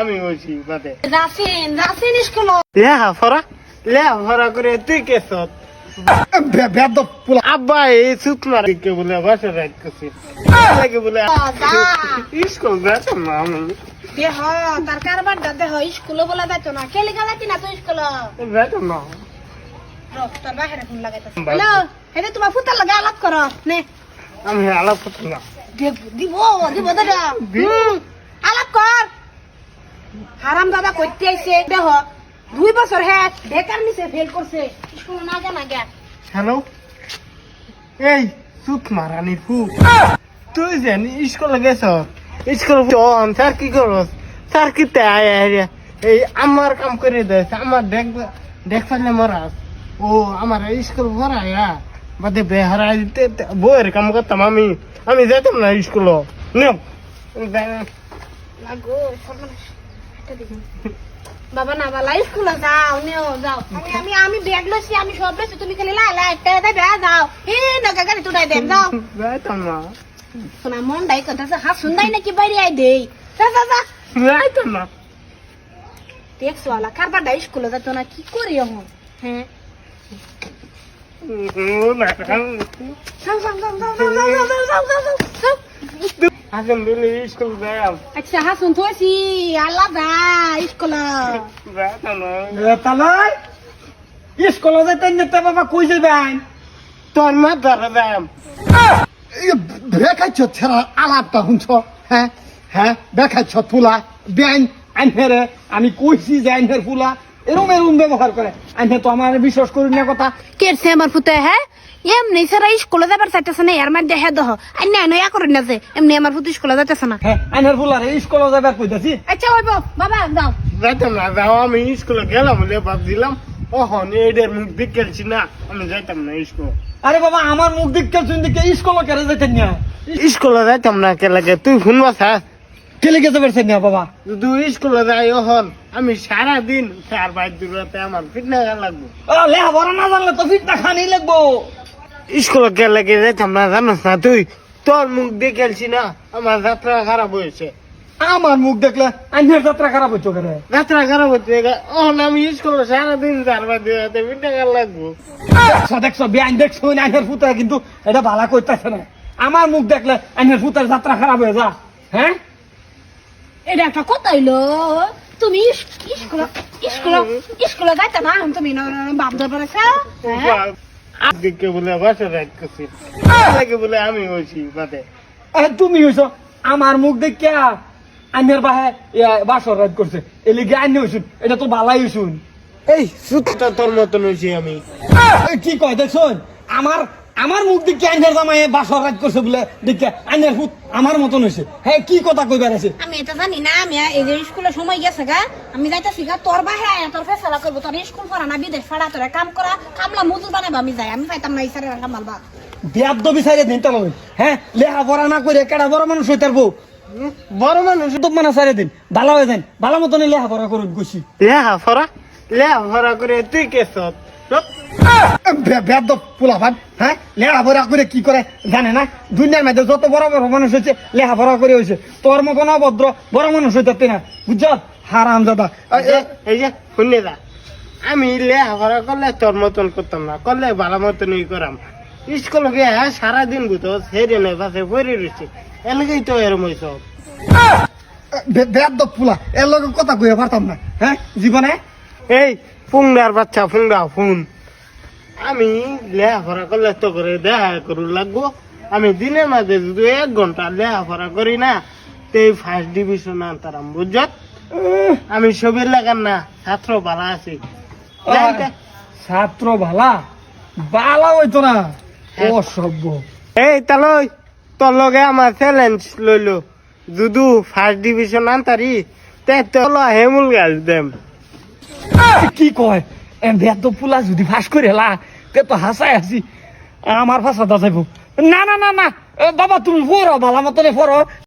আমি হইছি বাদে। রাসিন রাসিন স্কুল লেহা ফরা। লেহা ফরা করে তুই কেস আব্বা এই সুত মারি বলে বাসা রাখ করছি। লাগে বলে স্কুল যাতাম না আমি। দেহ তার কারবার দেহ স্কুলে বলা যাইতো না। খেলে গেলাতি না তুই স্কুল যাতাম না। তোর বাহিরে ফোন লাগাইতে হ্যালো হেরে তোমার ফুতার লাগে আলাপ করো। নে। আমি আলাপ না দিব দিব দাদা আলাপ কর। হারাম দাদা করতে আইছে। দেহ দুই বছর হ্যাঁ বেকার নিছে ফেল করছে। স্কুল না জানা গে। হ্যালো এই সুত মারানি ফু তুই যেন স্কুলে গেছ স্কুল স্যার কি করস? স্যার কি তে আয় আয় এই আমার কাম করে দেয় আমার দেখ দেখ ফেললে মরাস? ও আমার স্কুল ভরায় বাদে বেহারা দিতে বইয়ের কাম করতাম আমি আমি যেতাম না স্কুল। নেও লাগো। বাবা না বালা স্কুলে যাও নিও যাও। আমি আমি আমি ব্যাগ লইছি আমি সব লইছি তুমি খালি লাই লাই একটা দেবে যাও। হে নগা গাড়ি তুই দেন যাও। যাইতাম না শোনা মন ডাই কথা হাত শুনদাই নাকি বাইরে আই দেই। যা যা যা। যাইতাম না দেখছ আলা কারবার ডাই স্কুলে যাতো না কি করি এখন? হ্যাঁ হাসুন দুনি স্কুল যাও আচ্ছা হাসুন থসি আল্লাহ দা স্কুল তালাই স্কুল যাইতেন না তা বাবা কই যাবেন তোর না ধরবেন দেখাচ্ছ ছেড়া আলাপটা হুনছ হ্যাঁ হ্যাঁ দেখাচ্ছ তুলা বেআইন আইনের আমি কইছি যে আইনের ফুলা এরম এরম ব্যবহার করে। আইনে তো আমার বিশ্বাস করি না কথা। কেরছে আমার ফুতে হ্যাঁ এমনি সারা স্কুলে যাবার চাইতেছে না এর মধ্যে হে দহ। আর না নয়া করে না যে এমনি আমার ফুতে স্কুলে যাইতেছে না। হ্যাঁ আইনের ফুলারে স্কুলে যাবার কইতাছি? আচ্ছা হইব বাবা যাও। যাইতাম না যাও আমি স্কুলে গেলাম বলে ভাব দিলাম। ওহন এইটার মুখ দিক গেলছি না আমি যাইতাম না স্কুল। আরে বাবা আমার মুখ দিককে শুন দিকে স্কুলে কেন যাইতেন না? স্কুলে যাইতাম না কে লাগে তুই ফোন বাসা কেলে গেতে পারছেন না বাবা? তুই স্কুলে যাই ওহন আমি সারা দিন চার বাইর দূরতে আমার ফিটনা লাগবো। ও লেহা বড় না জানলে তো ফিটটা খানি লাগবো। স্কুলে কে লাগে যাইতাম না জানোস না তুই? তোর মুখ দিয়ে না আমার যাত্রা খারাপ হয়েছে। আমার মুখ দেখলে আইনের যাত্রা খারাপ হইতো কেন? যাত্রা খারাপ হচ্ছে ওহন আমি স্কুলে সারা দিন চার বাইর দূরতে ফিটনা লাগবো। দেখছ বেআইন দেখছ আইনের ফুতা কিন্তু এটা ভালা করতেছে না। আমার মুখ দেখলে আইনের ফুতার যাত্রা খারাপ হয়ে যা হ্যাঁ? এটা একটা কথা হইল তুমি স্কুলে স্কুলে স্কুলে যাইতে না তুমি বাপ আছে বলে বাসা করছি বলে আমি হয়েছি বাদে। এ, তুমি হইছো আমার মুখ দেখিয়া আইনের বাহে বাসর রাত করছে। এলিগে আইন হইছুন এটা তো ভালাই হইছুন এই সুতটা তোর মতন হয়েছি আমি। কি কয় দেখছুন আমার আমার মুখ দেখে আইনের জামাই বাসর রাত করছে বলে দেখে আইনের ফুট আমার মতন হয়েছে। হ্যাঁ কি কথা কইবার আছে? আমি এটা জানি না আমি এই যে স্কুলে সময় গেছে গা আমি যাইতেছি গা তোর বাহিরে আয়া তোর ফেসলা করব তোর স্কুল পড়া না বিদেশ ফাড়া তোর কাম করা কামলা মজুর বানাবো আমি যাই আমি পাইতাম না ইসারে কাম মালবা বিয়াদ্দ বিচারে দিন তাহলে। হ্যাঁ লেহা পড়া না করে কেডা বড় মানুষ হইতে পারব বড় মানুষ তো মানে সারে দিন ভালো হয়ে যান ভালো মতন লেহা পড়া করুন গুছি লেহা ফরা লেহা ফরা করে তুই কেস বেদ পোলা ভান হ্যাঁ? লেহা পড়া করে কি করে জানে না? দুনিয়ার মধ্যে যত বড় বড় মানুষ হয়েছে লেহা পড়া করে হয়েছে। তোর মতন অভদ্র বড় মানুষ হইতে না। বুঝছ? হারাম দাদা এই যে শুনে যা। আমি লেহা ফরা করলে তোর মতন করতাম না। করলে ভালো মতনই করাম। স্কুল গিয়ে সারাদিন বুঝো সেরে নেই পাশে পড়ে রয়েছে। এলাকাই তো এরম হয়েছ বেদ পোলা এর লগে কথা কইয়া পারতাম না হ্যাঁ? জীবনে? এই ফুংডার বাচ্চা ফুংডা ফোন। আমি লেখাপড়া করলে তো করে দেখা করু লাগবো। আমি দিনের মাঝে যদি এক ঘণ্টা লেখাপড়া করি না তে ফার্স্ট ডিভিশন আনতারাম বুঝত আমি ছবির লাগান না ছাত্র ভালো আছি ছাত্র ভালা বালা হইতো না। অসভ্য। এই তালই তোর লগে আমার চ্যালেঞ্জ লইলো। যদু ফার্স্ট ডিভিশন আনতারি তে তোর হেমুল গাছ দেম। কি কয়? এ বেদ পোলা যদি ফাঁস করে হেলা তে তো হাসাই হাসি। আমার ফাঁসা দা যাইব না না না। না বাবা, তুমি পড়ো ভালো মতনে পড়ো।